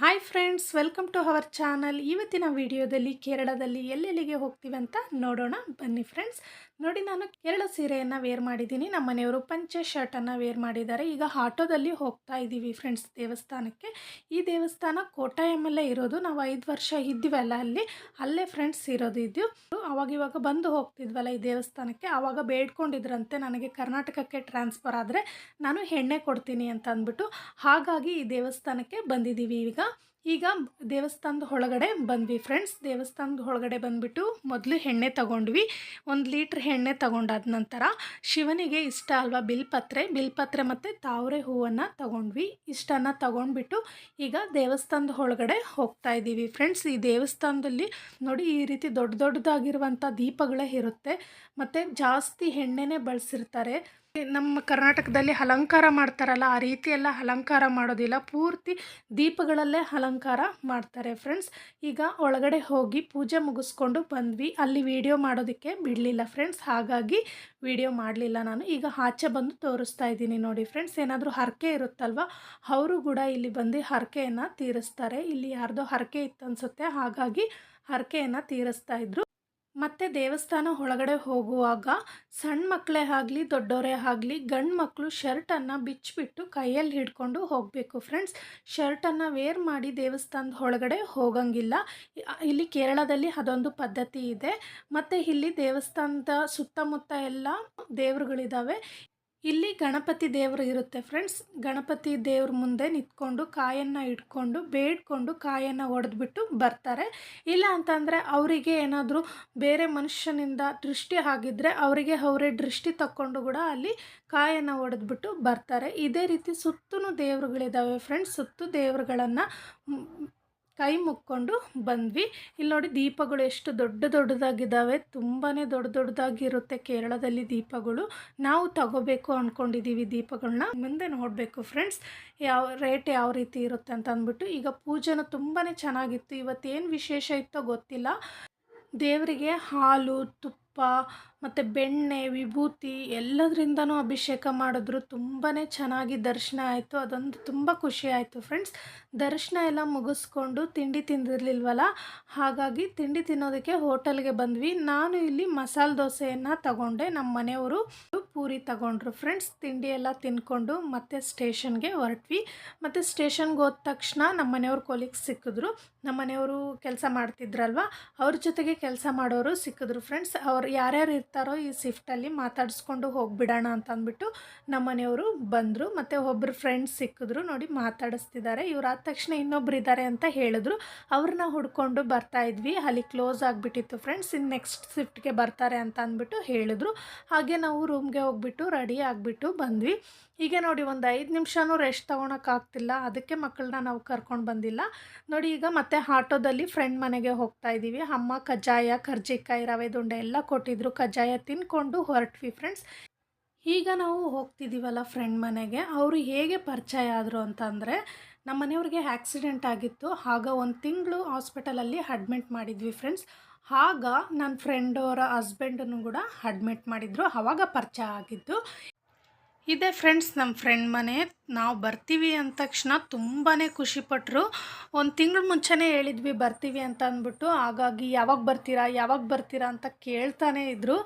Hi friends welcome to our channel ಇವತ್ತಿನ ವಿಡಿಯೋದಲ್ಲಿ ಕೇರಳದಲ್ಲಿ ಎಲ್ಲೆಲ್ಲಿಗೆ ಹೋಗ್ತೀವಿ ಅಂತ ನೋಡೋಣ. ಬನ್ನಿ ಫ್ರೆಂಡ್ಸ್ ನೋಡಿ ನಾನು ಕೇರಳ ಸೀರೆಯನ್ನು ವೇರ್ ಮಾಡಿದ್ದೀನಿ. ನಮ್ಮ ಮನೆಯವರು ಪಂಚೆ ಶರ್ಟನ್ನು ವೇರ್ ಮಾಡಿದ್ದಾರೆ. ಈಗ ಆಟೋದಲ್ಲಿ ಹೋಗ್ತಾ ಇದ್ದೀವಿ ಫ್ರೆಂಡ್ಸ್ ದೇವಸ್ಥಾನಕ್ಕೆ. ಈ ದೇವಸ್ಥಾನ ಕೋಟಾಯಮಲ್ಲೇ ಇರೋದು. ನಾವು ಐದು ವರ್ಷ ಇದ್ದೀವಲ್ಲ ಅಲ್ಲಿ. ಅಲ್ಲೇ ಫ್ರೆಂಡ್ಸ್ ಇರೋದು ಇದ್ದು ಅವಾಗಿವಾಗ ಬಂದು ಹೋಗ್ತಿದ್ವಲ್ಲ ಈ ದೇವಸ್ಥಾನಕ್ಕೆ. ಆವಾಗ ಬೇಡ್ಕೊಂಡಿದ್ರಂತೆ ನನಗೆ ಕರ್ನಾಟಕಕ್ಕೆ ಟ್ರಾನ್ಸ್ಫರ್ ಆದರೆ ನಾನು ಹೆಣ್ಣೆ ಕೊಡ್ತೀನಿ ಅಂತ ಅಂದ್ಬಿಟ್ಟು ಹಾಗಾಗಿ ಈ ದೇವಸ್ಥಾನಕ್ಕೆ ಬಂದಿದ್ದೀವಿ ಈಗ. ಈಗ ದೇವಸ್ಥಾನದ ಒಳಗಡೆ ಬಂದ್ವಿ ಫ್ರೆಂಡ್ಸ್ ದೇವಸ್ಥಾನದ ಒಳಗಡೆ ಬಂದುಬಿಟ್ಟು ಮೊದಲು ಎಣ್ಣೆ ತಗೊಂಡ್ವಿ. ಒಂದು ಲೀಟ್ರ್ ಎಣ್ಣೆ ತಗೊಂಡಾದ ನಂತರ ಶಿವನಿಗೆ ಇಷ್ಟ ಅಲ್ವಾ ಬಿಲ್ಪತ್ರೆ ಬಿಲ್ಪತ್ರೆ ಮತ್ತು ತಾವರೆ ಹೂವನ್ನು ತಗೊಂಡ್ವಿ. ಇಷ್ಟನ್ನು ತಗೊಂಡ್ಬಿಟ್ಟು ಈಗ ದೇವಸ್ಥಾನದ ಒಳಗಡೆ ಹೋಗ್ತಾ ಇದ್ದೀವಿ ಫ್ರೆಂಡ್ಸ್ ಈ ದೇವಸ್ಥಾನದಲ್ಲಿ ನೋಡಿ ಈ ರೀತಿ ದೊಡ್ಡ ದೊಡ್ಡದಾಗಿರುವಂಥ ದೀಪಗಳೇ ಇರುತ್ತೆ. ಮತ್ತು ಜಾಸ್ತಿ ಎಣ್ಣೆನೇ ಬಳಸಿರ್ತಾರೆ. ನಮ್ಮ ಕರ್ನಾಟಕದಲ್ಲಿ ಅಲಂಕಾರ ಮಾಡ್ತಾರಲ್ಲ, ಆ ರೀತಿ ಎಲ್ಲ ಅಲಂಕಾರ ಮಾಡೋದಿಲ್ಲ. ಪೂರ್ತಿ ದೀಪಗಳಲ್ಲೇ ಅಲಂಕಾರ ಮಾಡ್ತಾರೆ ಫ್ರೆಂಡ್ಸ್. ಈಗ ಒಳಗಡೆ ಹೋಗಿ ಪೂಜೆ ಮುಗಿಸ್ಕೊಂಡು ಬಂದ್ವಿ. ಅಲ್ಲಿ ವಿಡಿಯೋ ಮಾಡೋದಕ್ಕೆ ಬಿಡಲಿಲ್ಲ ಫ್ರೆಂಡ್ಸ್. ಹಾಗಾಗಿ ವಿಡಿಯೋ ಮಾಡಲಿಲ್ಲ ನಾನು. ಈಗ ಆಚೆ ಬಂದು ತೋರಿಸ್ತಾ ಇದ್ದೀನಿ ನೋಡಿ ಫ್ರೆಂಡ್ಸ್. ಏನಾದರೂ ಹರಕೆ ಇರುತ್ತಲ್ವ? ಅವರು ಕೂಡ ಇಲ್ಲಿ ಬಂದು ಹರಕೆಯನ್ನು ತೀರಿಸ್ತಾರೆ. ಇಲ್ಲಿ ಯಾರ್ದೋ ಹರಕೆ ಇತ್ತು ಅನಿಸುತ್ತೆ. ಹಾಗಾಗಿ ಹರಕೆಯನ್ನು ತೀರಿಸ್ತಾ ಇದ್ರು. ಮತ್ತು ದೇವಸ್ಥಾನ ಒಳಗಡೆ ಹೋಗುವಾಗ ಸಣ್ಣ ಮಕ್ಕಳೇ ಆಗಲಿ ದೊಡ್ಡವರೇ ಆಗಲಿ, ಗಂಡು ಮಕ್ಕಳು ಶರ್ಟನ್ನು ಬಿಚ್ಚಿಬಿಟ್ಟು ಕೈಯಲ್ಲಿ ಹಿಡ್ಕೊಂಡು ಹೋಗಬೇಕು ಫ್ರೆಂಡ್ಸ್ ಶರ್ಟನ್ನು ವೇರ್ ಮಾಡಿ ದೇವಸ್ಥಾನದ ಒಳಗಡೆ ಹೋಗಂಗಿಲ್ಲ. ಇಲ್ಲಿ ಕೇರಳದಲ್ಲಿ ಅದೊಂದು ಪದ್ಧತಿ ಇದೆ. ಮತ್ತು ಇಲ್ಲಿ ದೇವಸ್ಥಾನದ ಸುತ್ತಮುತ್ತ ಎಲ್ಲ ದೇವರುಗಳಿದ್ದಾವೆ ಇಲ್ಲಿ ಗಣಪತಿ ದೇವರು ಇರುತ್ತೆ ಫ್ರೆಂಡ್ಸ್ ಗಣಪತಿ ದೇವ್ರ ಮುಂದೆ ನಿಂತ್ಕೊಂಡು ಕಾಯನ್ನು ಇಟ್ಕೊಂಡು, ಬೇಡ್ಕೊಂಡು ಕಾಯನ್ನು ಒಡೆದ್ಬಿಟ್ಟು ಬರ್ತಾರೆ. ಇಲ್ಲ ಅಂತಂದರೆ ಅವರಿಗೆ ಏನಾದರೂ ಬೇರೆ ಮನುಷ್ಯನಿಂದ ದೃಷ್ಟಿ ಆಗಿದ್ದರೆ ಅವರಿಗೆ ಅವರೇ ದೃಷ್ಟಿ ತಕ್ಕೊಂಡು ಕೂಡ ಅಲ್ಲಿ ಕಾಯನ್ನು ಒಡೆದ್ಬಿಟ್ಟು ಬರ್ತಾರೆ. ಇದೇ ರೀತಿ ಸುತ್ತೂ ದೇವರುಗಳಿದ್ದಾವೆ ಫ್ರೆಂಡ್ಸ್ ಸುತ್ತು ದೇವರುಗಳನ್ನು ಕೈ ಮುಕ್ಕೊಂಡು ಬಂದ್ವಿ. ಇಲ್ಲಿ ನೋಡಿ ದೀಪಗಳು ಎಷ್ಟು ದೊಡ್ಡ ದೊಡ್ಡದಾಗಿದ್ದಾವೆ. ತುಂಬಾ ದೊಡ್ಡ ದೊಡ್ಡದಾಗಿರುತ್ತೆ ಕೇರಳದಲ್ಲಿ ದೀಪಗಳು. ನಾವು ತಗೋಬೇಕು ಅಂದ್ಕೊಂಡಿದ್ದೀವಿ ದೀಪಗಳನ್ನ ಮುಂದೆ ನೋಡಬೇಕು ಫ್ರೆಂಡ್ಸ್, ಯಾವ ರೇಟ್ ಯಾವ ರೀತಿ ಇರುತ್ತೆ ಅಂತ ಅಂದ್ಬಿಟ್ಟು. ಈಗ ಪೂಜೆನ ತುಂಬಾ ಚೆನ್ನಾಗಿತ್ತು. ಇವತ್ತೇನು ವಿಶೇಷ ಇತ್ತೋ ಗೊತ್ತಿಲ್ಲ. ದೇವರಿಗೆ ಹಾಲು, ತುಪ್ಪ ಮತ್ತು ಬೆಣ್ಣೆ, ವಿಭೂತಿ ಎಲ್ಲದರಿಂದನೂ ಅಭಿಷೇಕ ಮಾಡಿದ್ರು. ತುಂಬಾ ಚೆನ್ನಾಗಿ ದರ್ಶನ ಆಯಿತು. ಅದೊಂದು ತುಂಬ ಖುಷಿ ಆಯಿತು ಫ್ರೆಂಡ್ಸ್ ದರ್ಶನ ಎಲ್ಲ ಮುಗಿಸ್ಕೊಂಡು ತಿಂಡಿ ತಿಂದಿರಲಿಲ್ವಲ್ಲ? ಹಾಗಾಗಿ ತಿಂಡಿ ತಿನ್ನೋದಕ್ಕೆ ಹೋಟೆಲ್ಗೆ ಬಂದ್ವಿ. ನಾನು ಇಲ್ಲಿ ಮಸಾಲೆ ದೋಸೆಯನ್ನು ತಗೊಂಡೆ ನಮ್ಮ ಮನೆಯವರು ಪೂರಿ ತಗೊಂಡ್ರು. ಫ್ರೆಂಡ್ಸ್ ತಿಂಡಿ ಎಲ್ಲ ತಿನ್ಕೊಂಡು ಮತ್ತೆ ಸ್ಟೇಷನ್ಗೆ ಹೊರಟ್ವಿ. ಮತ್ತು ಸ್ಟೇಷನ್ಗೆ ಹೋದ ತಕ್ಷಣ ನಮ್ಮ ಮನೆಯವ್ರ ಕೊಲೀಗ್ಸ್ ಸಿಕ್ಕಿದ್ರು. ನಮ್ಮ ಮನೆಯವರು ಕೆಲಸ ಮಾಡ್ತಿದ್ರಲ್ವ? ಅವ್ರ ಜೊತೆಗೆ ಕೆಲಸ ಮಾಡೋರು ಸಿಕ್ಕಿದ್ರು. ಫ್ರೆಂಡ್ಸ್ ಅವ್ರು ಯಾರ್ಯಾರು ಇರ್ತಾರೋ ಈ ಶಿಫ್ಟಲ್ಲಿ ಮಾತಾಡಿಸ್ಕೊಂಡು ಹೋಗಿಬಿಡೋಣ ಅಂತ ಅಂದ್ಬಿಟ್ಟು ನಮ್ಮ ಮನೆಯವರು ಬಂದರು. ಮತ್ತು ಒಬ್ಬರು ಫ್ರೆಂಡ್ಸ್ ಸಿಕ್ಕಿದ್ರು. ನೋಡಿ ಮಾತಾಡಿಸ್ತಿದ್ದಾರೆ. ಇವ್ರು ಆದ ತಕ್ಷಣ ಇನ್ನೊಬ್ರು ಇದ್ದಾರೆ ಅಂತ ಹೇಳಿದ್ರು. ಅವ್ರನ್ನ ಹುಡ್ಕೊಂಡು ಬರ್ತಾ ಇದ್ವಿ. ಅಲ್ಲಿ ಕ್ಲೋಸ್ ಆಗಿಬಿಟ್ಟಿತ್ತು. ಫ್ರೆಂಡ್ಸ್ ಇನ್ನು ನೆಕ್ಸ್ಟ್ ಶಿಫ್ಟ್ಗೆ ಬರ್ತಾರೆ ಅಂತ ಅಂದ್ಬಿಟ್ಟು ಹೇಳಿದ್ರು. ಹಾಗೆ ನಾವು ರೂಮ್ಗೆ ಹೋಗ್ಬಿಟ್ಟು ರೆಡಿ ಆಗಿಬಿಟ್ಟು ಬಂದ್ವಿ. ಈಗ ನೋಡಿ ಒಂದು ಐದು ನಿಮಿಷನೂ ರೆಸ್ಟ್ ತೊಗೊಳಕ್ಕಾಗ್ತಿಲ್ಲ ಅದಕ್ಕೆ ಮಕ್ಕಳನ್ನ ನಾವು ಕರ್ಕೊಂಡು ಬಂದಿಲ್ಲ. ನೋಡಿ ಈಗ ಮತ್ತೆ ಆಟೋದಲ್ಲಿ ಫ್ರೆಂಡ್ ಮನೆಗೆ ಹೋಗ್ತಾ ಇದ್ದೀವಿ ಅಮ್ಮ ಕಜ್ಜಾಯ, ಕರ್ಜಿಕಾಯಿ, ರವೆ ದುಂಡೆ ಎಲ್ಲ ಕೊಟ್ಟಿದ್ರು. ಕಜ್ಜಾಯ ತಿನ್ಕೊಂಡು ಹೊರಟ್ವಿ ಫ್ರೆಂಡ್ಸ್ ಈಗ ನಾವು ಹೋಗ್ತಿದ್ದೀವಲ್ಲ ಫ್ರೆಂಡ್ ಮನೆಗೆ. ಅವರು ಹೇಗೆ ಪರಿಚಯ ಆದರು ಅಂತಂದರೆ ನಮ್ಮ ಮನೆಯವ್ರಿಗೆ ಆ್ಯಕ್ಸಿಡೆಂಟ್ ಆಗಿತ್ತು. ಆಗ ಒಂದು ತಿಂಗಳು ಹಾಸ್ಪಿಟಲಲ್ಲಿ ಅಡ್ಮಿಟ್ ಮಾಡಿದ್ವಿ ಫ್ರೆಂಡ್ಸ್ ಆಗ ನನ್ನ ಫ್ರೆಂಡವರ ಹಸ್ಬೆಂಡನ್ನು ಕೂಡ ಅಡ್ಮಿಟ್ ಮಾಡಿದರು ಆವಾಗ ಪರಿಚಯ ಆಗಿದ್ದು. ಇದೆ ಫ್ರೆಂಡ್ಸ್ ನಮ್ಮ ಫ್ರೆಂಡ್ ಮನೆ. ನಾವು ಬರ್ತೀವಿ ಅಂದ ತಕ್ಷಣ ತುಂಬಾ ಖುಷಿಪಟ್ಟರು ಒಂದು ತಿಂಗಳ ಮುಂಚೆನೇ ಹೇಳಿದ್ವಿ, ಬರ್ತೀವಿ ಅಂತ ಅಂದ್ಬಿಟ್ಟು. ಹಾಗಾಗಿ ಯಾವಾಗ ಬರ್ತೀರಾ ಯಾವಾಗ ಬರ್ತೀರಾ ಅಂತ ಕೇಳ್ತಾನೆ ಇದ್ದರು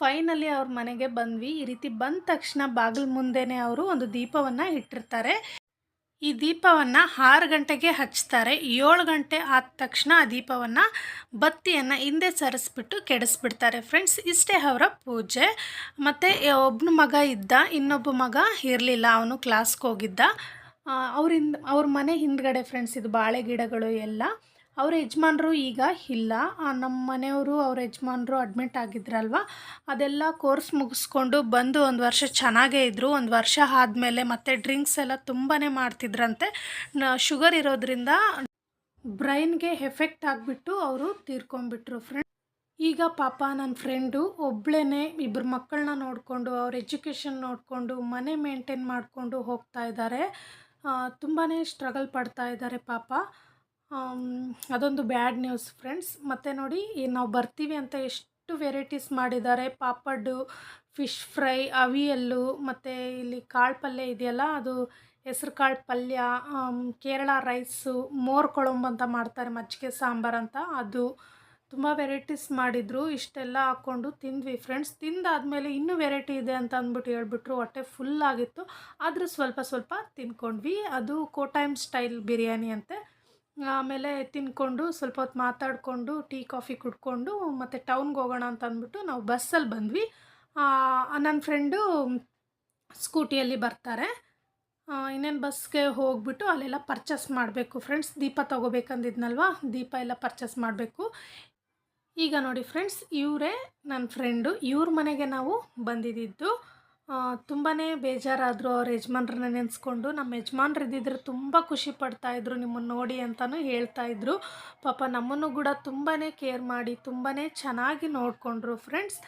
ಫೈನಲಿ ಅವ್ರ ಮನೆಗೆ ಬಂದ್ವಿ. ಈ ರೀತಿ ಬಂದ ತಕ್ಷಣ ಬಾಗಿಲು ಮುಂದೆನೇ ಅವರು ಒಂದು ದೀಪವನ್ನು ಇಟ್ಟಿರ್ತಾರೆ. ಈ ದೀಪವನ್ನು ಆರು ಗಂಟೆಗೆ ಹಚ್ತಾರೆ. ಏಳು ಗಂಟೆ ಆದ ತಕ್ಷಣ ಆ ದೀಪವನ್ನು ಬತ್ತಿಯನ್ನು ಹಿಂದೆ ಸರಿಸ್ಬಿಟ್ಟು ಕೆಡಿಸ್ಬಿಡ್ತಾರೆ. ಫ್ರೆಂಡ್ಸ್ ಇಷ್ಟೇ ಅವರ ಪೂಜೆ. ಮತ್ತು ಒಬ್ಬನ ಮಗ ಇದ್ದ, ಇನ್ನೊಬ್ಬ ಮಗ ಇರಲಿಲ್ಲ, ಅವನು ಕ್ಲಾಸ್ಗೆ ಹೋಗಿದ್ದ. ಅವರಿಂದ, ಅವ್ರ ಮನೆ ಹಿಂದ್ಗಡೆ ಫ್ರೆಂಡ್ಸ್ ಇದು ಬಾಳೆ ಗಿಡಗಳು ಎಲ್ಲ. ಅವ್ರ ಯಜಮಾನ್ರು ಈಗ ಇಲ್ಲ. ನಮ್ಮ ಮನೆಯವರು ಅವ್ರ ಯಜಮಾನ್ರು ಅಡ್ಮಿಟ್ ಆಗಿದ್ರಲ್ವ? ಅದೆಲ್ಲ ಕೋರ್ಸ್ ಮುಗಿಸ್ಕೊಂಡು ಬಂದು ಒಂದು ವರ್ಷ ಚೆನ್ನಾಗೇ ಇದ್ದರು ಒಂದು ವರ್ಷ ಆದಮೇಲೆ ಮತ್ತೆ ಡ್ರಿಂಕ್ಸ್ ಎಲ್ಲ ತುಂಬಾ ಮಾಡ್ತಿದ್ರಂತೆ. ಶುಗರ್ ಇರೋದ್ರಿಂದ ಬ್ರೈನ್ಗೆ ಎಫೆಕ್ಟ್ ಆಗಿಬಿಟ್ಟು ಅವರು ತೀರ್ಕೊಂಡ್ಬಿಟ್ರು ಫ್ರೆಂಡ್ ಈಗ ಪಾಪ ನನ್ನ ಫ್ರೆಂಡು ಒಬ್ಬಳೇ ಇಬ್ಬರು ಮಕ್ಕಳನ್ನ ನೋಡಿಕೊಂಡು, ಅವ್ರ ಎಜುಕೇಷನ್ ನೋಡಿಕೊಂಡು, ಮನೆ ಮೇಂಟೈನ್ ಮಾಡಿಕೊಂಡು ಹೋಗ್ತಾ ಇದ್ದಾರೆ ತುಂಬಾ ಸ್ಟ್ರಗಲ್ ಪಡ್ತಾ ಇದ್ದಾರೆ ಪಾಪ. ಅದೊಂದು ಬ್ಯಾಡ್ ನ್ಯೂಸ್ ಫ್ರೆಂಡ್ಸ್. ಮತ್ತು ನೋಡಿ ನಾವು ಬರ್ತೀವಿ ಅಂತ ಎಷ್ಟು ವೆರೈಟೀಸ್ ಮಾಡಿದ್ದಾರೆ. ಪಾಪಡ್ಡು ಫಿಶ್ ಫ್ರೈ, ಅವಿಯಲ್ಲು, ಮತ್ತು ಇಲ್ಲಿ ಕಾಳು ಪಲ್ಯ ಇದೆಯಲ್ಲ, ಅದು ಹೆಸ್ರು ಕಾಳು ಪಲ್ಯ ಕೇರಳ ರೈಸು, ಮೋರ್ ಕೊಳಂಬು ಅಂತ ಮಾಡ್ತಾರೆ, ಮಜ್ಜಿಗೆ ಸಾಂಬಾರು ಅಂತ. ಅದು ತುಂಬ ವೆರೈಟೀಸ್ ಮಾಡಿದರು. ಇಷ್ಟೆಲ್ಲ ಹಾಕ್ಕೊಂಡು ತಿಂದ್ವಿ ಫ್ರೆಂಡ್ಸ್. ತಿಂದಾದಮೇಲೆ ಇನ್ನೂ ವೆರೈಟಿ ಇದೆ ಅಂತ ಅಂದ್ಬಿಟ್ಟು ಹೇಳ್ಬಿಟ್ರು, ಹೊಟ್ಟೆ ಫುಲ್ ಆಗಿತ್ತು. ಆದರೂ ಸ್ವಲ್ಪ ಸ್ವಲ್ಪ ತಿಂದ್ಕೊಂಡ್ವಿ ಅದು ಕೋಟೈಮ್ ಸ್ಟೈಲ್ ಬಿರಿಯಾನಿ ಅಂತೆ. ಆಮೇಲೆ ತಿನ್ಕೊಂಡು ಸ್ವಲ್ಪ ಹೊತ್ತು ಮಾತಾಡಿಕೊಂಡು ಟೀ, ಕಾಫಿ ಕುಡ್ಕೊಂಡು ಮತ್ತು ಟೌನ್ಗೆ ಹೋಗೋಣ ಅಂತ ಅಂದ್ಬಿಟ್ಟು ನಾವು ಬಸ್ಸಲ್ಲಿ ಬಂದ್ವಿ. ನನ್ನ ಫ್ರೆಂಡು ಸ್ಕೂಟಿಯಲ್ಲಿ ಬರ್ತಾರೆ. ಇನ್ನೇನು ಬಸ್ಗೆ ಹೋಗ್ಬಿಟ್ಟು ಅಲ್ಲೆಲ್ಲ ಪರ್ಚೇಸ್ ಮಾಡಬೇಕು. ಫ್ರೆಂಡ್ಸ್, ದೀಪ ತೊಗೋಬೇಕಂದಿದ್ನಲ್ವ? ದೀಪ ಎಲ್ಲ ಪರ್ಚೇಸ್ ಮಾಡಬೇಕು. ಈಗ ನೋಡಿ ಫ್ರೆಂಡ್ಸ್, ಇವರೇ ನನ್ನ ಫ್ರೆಂಡು. ಇವ್ರ ಮನೆಗೆ ನಾವು ಬಂದಿದ್ದು. ತುಂಬಾ ಬೇಜಾರಾದರು ಅವ್ರ ಯಜಮಾನ್ರನ್ನ ನೆನೆಸ್ಕೊಂಡು. ನಮ್ಮ ಯಜಮಾನ್ರು ಇದ್ದಿದ್ರೆ ತುಂಬ ಖುಷಿ ಪಡ್ತಾಯಿದ್ರು ನಿಮ್ಮನ್ನು ನೋಡಿ ಅಂತಲೂ ಹೇಳ್ತಾಯಿದ್ರು ಪಾಪ ನಮ್ಮನ್ನು ಕೂಡ ತುಂಬಾ ಕೇರ್ ಮಾಡಿ ತುಂಬಾ ಚೆನ್ನಾಗಿ ನೋಡಿಕೊಂಡ್ರು ಫ್ರೆಂಡ್ಸ್.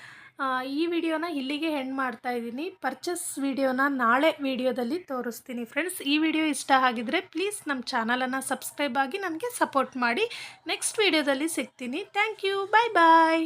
ಈ ವಿಡಿಯೋನ ಇಲ್ಲಿಗೆ ಹೆಣ್ಣು ಮಾಡ್ತಾ ಇದ್ದೀನಿ. ಪರ್ಚೇಸ್ ವಿಡಿಯೋನ ನಾಳೆ ವಿಡಿಯೋದಲ್ಲಿ ತೋರಿಸ್ತೀನಿ ಫ್ರೆಂಡ್ಸ್. ಈ ವಿಡಿಯೋ ಇಷ್ಟ ಆಗಿದ್ರೆ ಪ್ಲೀಸ್ ನಮ್ಮ ಚಾನಲನ್ನು ಸಬ್ಸ್ಕ್ರೈಬ್ ಆಗಿ ನನಗೆ ಸಪೋರ್ಟ್ ಮಾಡಿ. ನೆಕ್ಸ್ಟ್ ವಿಡಿಯೋದಲ್ಲಿ ಸಿಗ್ತೀನಿ. Thank you. Bye bye.